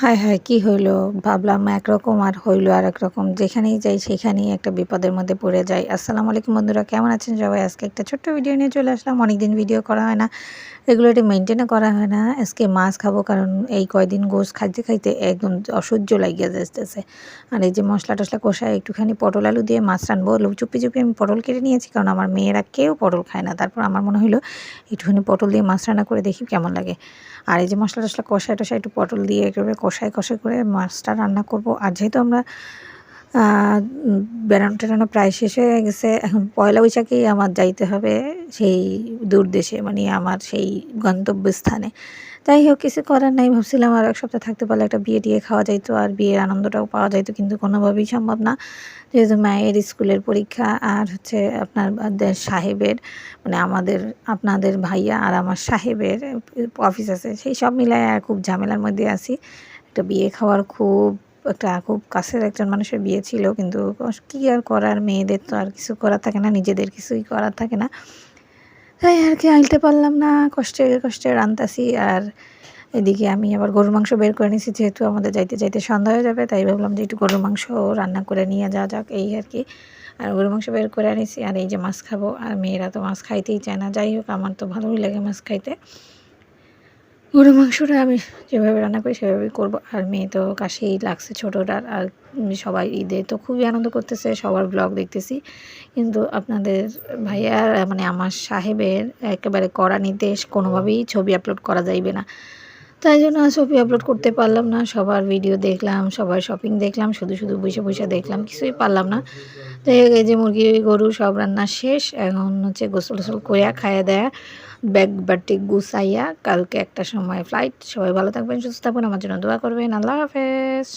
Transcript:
হায় হায়, কি হইল? ভাবলাম একরকম আর হইল আর একরকম যেখানেই যাই, সেখানেই একটা বিপদের মধ্যে পড়ে যাই। আসসালামু আলাইকুম বন্ধুরা, কেমন আছেন সবাই? আজকে একটা ছোট্ট ভিডিও নিয়ে চলে আসলাম। অনেকদিন ভিডিও করা হয় না। রেগুলারলি মেনটেনও করা হয় না। আজকে মাছ খাব কারণ এই কয়দিন গোস খাইতে খাইতে একদম অসহ্য লাগিয়ে যাচ্ছে আর এই যে মশলা টশলা কষায় একটুখানি পটল আলু দিয়ে মাছ রানবো চুপি চুপি আমি পটল কেটে নিয়েছি কারণ আমার মেয়েরা কেউ পটল খায় না। তারপর আমার মনে হলো একটুখানি পটল দিয়ে মাছ রান্না করে দেখি কেমন লাগে। আর এই যে মশলা টশলা কষায় টষায় একটু পটল দিয়ে একেবারে কষায় কষাই করে মাছটা রান্না করব। আর যেহেতু আমরা বেড়ানো টেড়ানো প্রায় শেষ হয়ে গেছে, এখন পয়লা বৈশাখেই আমার যাইতে হবে সেই দূর দেশে মানে আমার সেই গন্তব্যস্থানে। যাই হোক, কিছু করার নাই, ভাবছিলাম আর এক সপ্তাহ থাকতে পারলে একটা বিয়ে টিয়ে খাওয়া যাইতো, আর বিয়ের আনন্দটাও পাওয়া যাইতো, কিন্তু কোনোভাবেই সম্ভব না। যেহেতু মায়ের স্কুলের পরীক্ষা, আর হচ্ছে আপনার সাহেবের মানে আমাদের, আপনাদের ভাইয়া আর আমার সাহেবের অফিস আছে, সেই সব মিলায় খুব ঝামেলার মধ্যে আছি। একটা বিয়ে খাওয়ার খুব একটা, খুব কাছের একজন মানুষের বিয়ে ছিল, কিন্তু কী আর করার মেয়েদের তো আর কিছু করার থাকে না, নিজেদের কিছুই করার থাকে না। তাই আর কি আইলতে পারলাম না, কষ্টে কষ্টে রান্তাছি আর এদিকে আমি আবার গরুর মাংস বের করে নিয়েছি যেহেতু আমাদের যাইতে যাইতে সন্ধ্যা হয়ে যাবে, তাই ভাবলাম যে একটু গরুর মাংস রান্না করে নিয়ে যাওয়া যাক, এই আর কি। আর গরুর মাংস বের করে আনিছি, আর এই যে মাছ খাব, আর মেয়েরা তো মাছ খাইতেই চায় না, যাই হোক, আমার তো ভালোই লাগে মাছ খাইতে। গরু মাংসটা আমি যেভাবে রান্না করি, সেভাবেই করব। আর মেয়ে তো কাশেই লাগছে ছোটোটার, আর সবাই ঈদে তো খুবই আনন্দ করতেছে, সবার ব্লগ দেখতেছি। কিন্তু আপনাদের ভাইয়ার মানে আমার সাহেবের একেবারে কড়া নির্দেশ, কোনোভাবেই ছবি আপলোড করা যাইবে না। তাই জন্য ছবি আপলোড করতে পারলাম না, সবার ভিডিও দেখলাম, সবার শপিং দেখলাম, শুধু শুধু বসে বসে দেখলাম, কিছুই পারলাম না। তাই এই যে মুরগি, গরু সব রান্না শেষ। এখন হচ্ছে গোসল টোসল করিয়া খাইয়া দেয়া, ব্যাগ বাটি গুছাইয়া কালকে একটা সময় ফ্লাইট সবাই ভালো থাকবেন, সুস্থ থাকবেন। আমার জন্য দোয়া করবেন। আল্লাহ হাফেজ।